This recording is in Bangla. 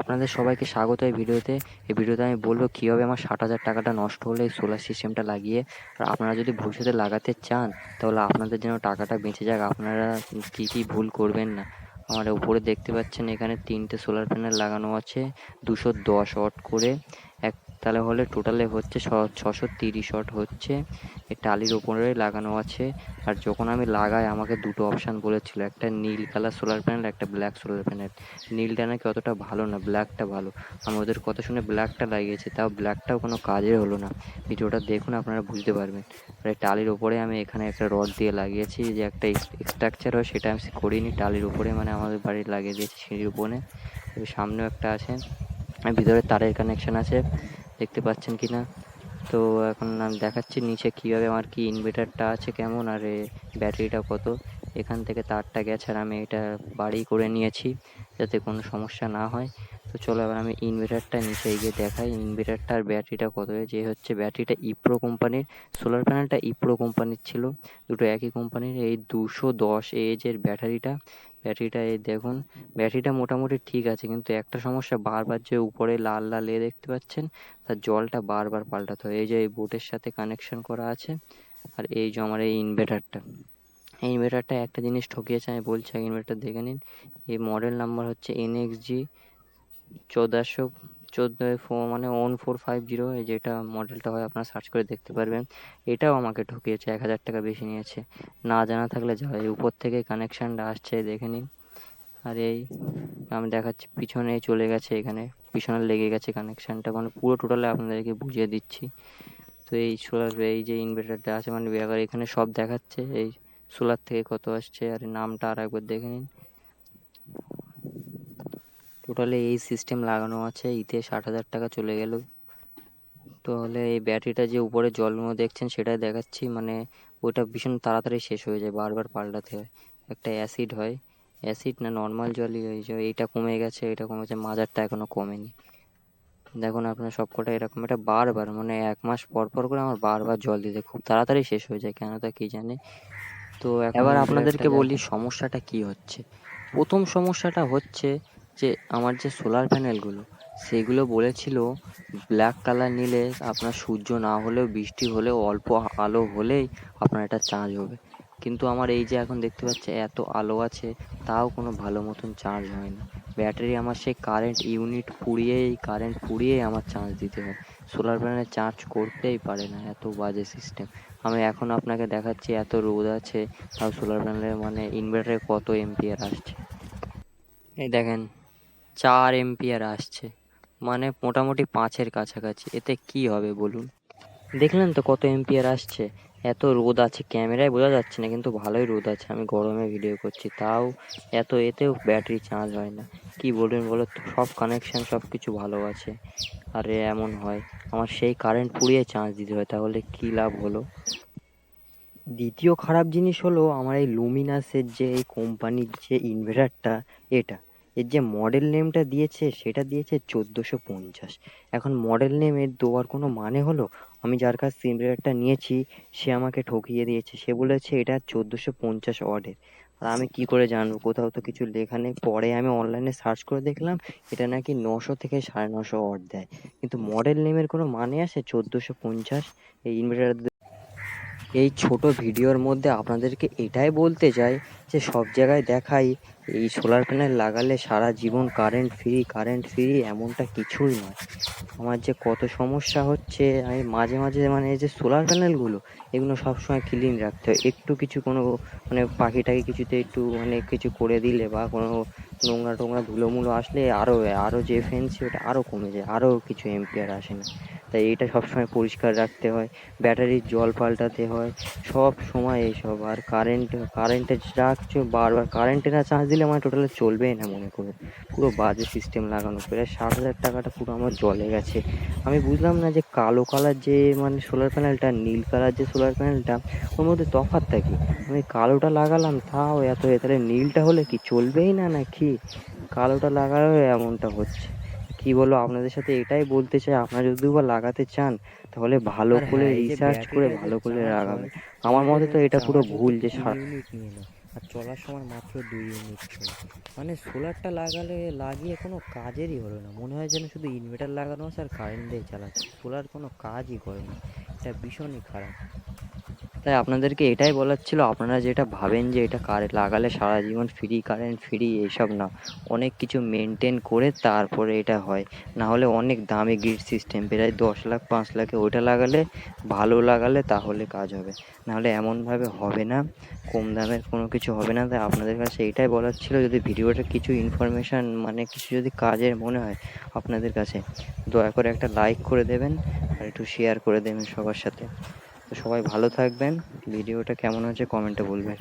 আপনাদের সবাইকে স্বাগত এই ভিডিওতে। এই ভিডিওতে আমি বলব কীভাবে আমার ষাট হাজার টাকাটা নষ্ট হলে এই সোলার সিস্টেমটা লাগিয়ে আর আপনারা যদি ভবিষ্যতে লাগাতে চান, তাহলে আপনাদের যেন টাকাটা বেঁচে যাক। আপনারা কী কী ভুল করবেন না। আমার উপরে দেখতে পাচ্ছেন এখানে তিনটে সোলার প্যানেল লাগানো আছে, দুশো দশ ওয়াট করে। তাহলে হলে টোটালে হচ্ছে ছশো তিরিশ শট হচ্ছে। এই টালির ওপরে লাগানো আছে। আর যখন আমি লাগাই, আমাকে দুটো অপশান বলেছিল। একটা নীল কালার সোলার প্যানেল একটা ব্ল্যাক সোলার প্যানেল নীলটা নাকি অতটা ভালো না ব্ল্যাকটা ভালো। আমি ওদের কথা শুনে ব্ল্যাকটা লাগিয়েছি, তাও ব্ল্যাকটাও কোনো কাজের হলো না। ভিডিওটা দেখুন, আপনারা বুঝতে পারবেন। আর এই টালির ওপরে আমি এখানে একটা রড দিয়ে লাগিয়েছি, যে একটা স্ট্রাকচার হয়, সেটা আমি করিনি। টালির উপরে মানে আমাদের বাড়ি লাগিয়ে দিয়েছি সিঁড়ির উপরে। সামনেও একটা আছে। ভিতরে তারের কানেকশন আছে। দেখতে পাচ্ছেন কি না তো এখন আমি দেখাচ্ছি নিচে কীভাবে আমার কি ইনভার্টারটা আছে, কেমন, আর ব্যাটারিটা কত। এখান থেকে তারটা গেছে আর আমি এটা বাড়ি করে নিয়েছি, যাতে কোনো সমস্যা না হয়। তো চলো এবার আমি ইনভার্টারটা নিচে গিয়ে দেখাই। ইনভার্টারটা আর ব্যাটারিটা কত যে হচ্ছে ব্যাটারিটা ইপ্রো কোম্পানির সোলার প্যানেলটা ইপ্রো কোম্পানির ছিল। দুটো একই কোম্পানির এই দুশো দশ এজের ব্যাটারিটা ব্যাটারিটা এই দেখুন, ব্যাটারিটা মোটামুটি ঠিক আছে, কিন্তু একটা সমস্যা, বারবার যে উপরে লাল লাল এ দেখতে পাচ্ছেন, তার জলটা বারবার পাল্টাতে হয়। এই যে এই বোর্ডের সাথে কানেকশন করা আছে, আর এই যে আমার এই ইনভার্টারটা এই ইনভার্টারটা একটা জিনিস ঠকিয়েছে, আমি বলছি ইনভার্টার দেখে নিন। এই মডেল নাম্বার হচ্ছে এনএক্সজি চৌদ্দশো চোদ্দ মানে ওয়ান ফোর ফাইভ জিরো যেটা মডেলটা হয়, আপনারা সার্চ করে দেখতে পারবেন। এটাও আমাকে ঠকিয়েছে, এক হাজার টাকা বেশি নিয়েছে। না জানা থাকলে যা হয় উপর থেকে কানেকশানটা আসছে, দেখে নিন। আর এই আমি দেখাচ্ছি, পিছনে চলে গেছে এখানে, পিছনে লেগে গেছে কানেকশানটা মানে পুরো টোটালে আপনাদেরকে বুঝিয়ে দিচ্ছি। তো এই সোলার এই যে ইনভার্টারটা আছে মানে এবার এখানে সব দেখাচ্ছে, এই সোলার থেকে কত আসছে, আর নামটা আর একবার দেখে নিন। টোটালে এই সিস্টেম লাগানো আছে ইতে ষাট হাজার টাকা চলে গেল। তাহলে এই ব্যাটারিটা যে উপরে জলগুলো দেখছেন সেটাই দেখাচ্ছি। মানে ওটা ভীষণ তাড়াতাড়ি শেষ হয়ে যায় বারবার পাল্টাতে হয়। একটা অ্যাসিড হয়। অ্যাসিড না নর্মাল জলই হয় যে এইটা কমে গেছে এটা কমেছে মাজারটা এখনও কমেনি। দেখুন আপনার সবকটা এরকম এটা বারবার মানে এক মাস পর পর করে আমার বারবার জল দিতে খুব তাড়াতাড়ি শেষ হয়ে যায় কেন তা কে জানে? তো এবার আপনাদেরকে বলি সমস্যাটা কি হচ্ছে? প্রথম সমস্যাটা হচ্ছে যে আমার যে সোলার প্যানেলগুলো সেগুলো বলেছিল ব্ল্যাক কালার নিলে আপনার সূর্য না হলেও বৃষ্টি হলেও অল্প আলো হলেই আপনার এটা চার্জ হবে। কিন্তু আমার এই যে এখন দেখতে পাচ্ছি এত আলো আছে, তাও কোনো ভালো মতন চার্জ হয় না। ব্যাটারি আমার সেই কারেন্ট ইউনিট পুড়িয়েই কারেন্ট পুড়িয়েই আমার চার্জ দিতে হয়। সোলার প্যানেলে চার্জ করতেই পারে না এত বাজে সিস্টেম আমি এখন আপনাকে দেখাচ্ছি এত রোদ আছে, তাও সোলার প্যানেলের মানে ইনভার্টারে কত এম্পিয়ার আসছে। এই দেখেন চার এম্পিয়ার আসছে। মানে মোটামুটি পাঁচের কাছাকাছি। এতে কি হবে বলুন? দেখলেন তো কত এম্পিয়ার আসছে? এত রোদ আছে ক্যামেরায়, বোঝা যাচ্ছে না, কিন্তু ভালোই রোদ আছে। আমি গরমে ভিডিও করছি। তাও এত, এতেও ব্যাটারি চার্জ হয় না। কি বলবেন বলো তো? সব কানেকশান সব কিছু ভালো আছে। আরে এমন হয়। আমার সেই কারেন্ট পুড়িয়ে চার্জ দিতে হয়, তাহলে কী লাভ হলো? দ্বিতীয় খারাপ জিনিস হলো, আমার এই লুমিনাসের যে এই কোম্পানির যে ইনভার্টারটা এটা। এর যে মডেল নেমটা দিয়েছে, সেটা দিয়েছে চোদ্দোশো পঞ্চাশ। এখন মডেল নেম এর দেওয়ার কোনো মানে হলো? আমি যার কাছ ইনভার্টারটা নিয়েছি, সে আমাকে ঠকিয়ে দিয়েছে। সে বলেছে এটা চোদ্দোশো পঞ্চাশ ওয়াটের আর আমি কি করে জানব? কোথাও তো কিছু লেখা নেই। পরে আমি অনলাইনে সার্চ করে দেখলাম, এটা নাকি নশো থেকে সাড়ে নশো ওয়াট দেয়। কিন্তু মডেল নেমের কোনো মানে আছে চোদ্দোশো পঞ্চাশ? এই ইনভার্টার এই ছোট ভিডিওর মধ্যে আপনাদেরকে এটাই বলতে চাই যে সব জায়গায় দেখাই, এই সোলার প্যানেল লাগালে সারা জীবন কারেন্ট ফ্রি কারেন্ট ফ্রি এমনটা কিছুই নয়। আমার যে কত সমস্যা হচ্ছে, আমি মাঝে মাঝে মানে এই যে সোলার প্যানেলগুলো এগুলো সবসময় ক্লিন রাখতে হয়। একটু কিছু কোনো মানে পাখি টাকি কিছুতে একটু মানে কিছু করে দিলে বা কোনো নোংরা টোংরা ধুলোমুলো আসলে আরও আরও যে ফেন্সি ওটা আরও কমে যায় আরও কিছু এম্পিয়ার আসে না। তাই এটা সবসময় পরিষ্কার রাখতে হয়। ব্যাটারির জল পাল্টাতে হয়। সব সময় এইসব আর কারেন্ট কারেন্টের যা কিছু বারবার। কারেন্টে না চার্জ দিলে আমার টোটালি চলবেই না মনে করে। পুরো বাজে সিস্টেম লাগানো। প্রায় ষাট হাজার টাকাটা পুরো আমার জলে গেছে। আমি বুঝলাম না যে কালো কালার যে মানে সোলার প্যানেলটা নীল কালার যে সোলার প্যানেলটা ওর মধ্যে তফাৎটা কি? আমি কালোটা লাগালাম, তাও এত তাহলে নীলটা হলে কি চলবেই না না কি কালোটা লাগালেও এমনটা হচ্ছে। কি বলো আপনাদের সাথে এটাই বলতে চাই আপনারা যদি বা লাগাতে চান তাহলে ভালো করে হ্যাঁ, রিসার্চ করে ভালো করে লাগাবেন। আমার মতে তো এটা পুরো ভুল যে সারা। আর চলার সময় মাত্র দুই ইউনিট চলে। মানে সোলারটা লাগালে লাগিয়ে কোনো কাজেরই হলো না। মনে হয় যেন শুধু ইনভার্টার লাগানো আছে আর কারেন্ট দিয়ে চালাচ্ছে। সোলার কোনো কাজই করে না। এটা ভীষণই খারাপ। তাই আপনাদেরকে এটাই বলার ছিল, আপনারা যেটা ভাবেন যে এটা কারেন্ট লাগালে সারা জীবন ফ্রি কারেন্ট ফ্রি এইসব না। অনেক কিছু মেনটেন করে তারপরে এটা হয়। না হলে অনেক দামি গ্রিড সিস্টেম প্রায় দশ লাখ, পাঁচ লাখে ওইটা লাগালে, ভালো লাগালে তাহলে কাজ হবে। নাহলে এমনভাবে হবে না, কম দামের কোনো কিছু হবে না। তাই আপনাদের কাছে এটাই বলার ছিল, যদি ভিডিওটা কিছু ইনফরমেশান মানে কিছু যদি কাজের মনে হয় আপনাদের কাছে, দয়া করে একটা লাইক করে দেবেন আর একটু শেয়ার করে দেবেন সবার সাথে। সবাই ভালো থাকবেন। ভিডিওটা কেমন হয়েছে কমেন্টে বলবেন।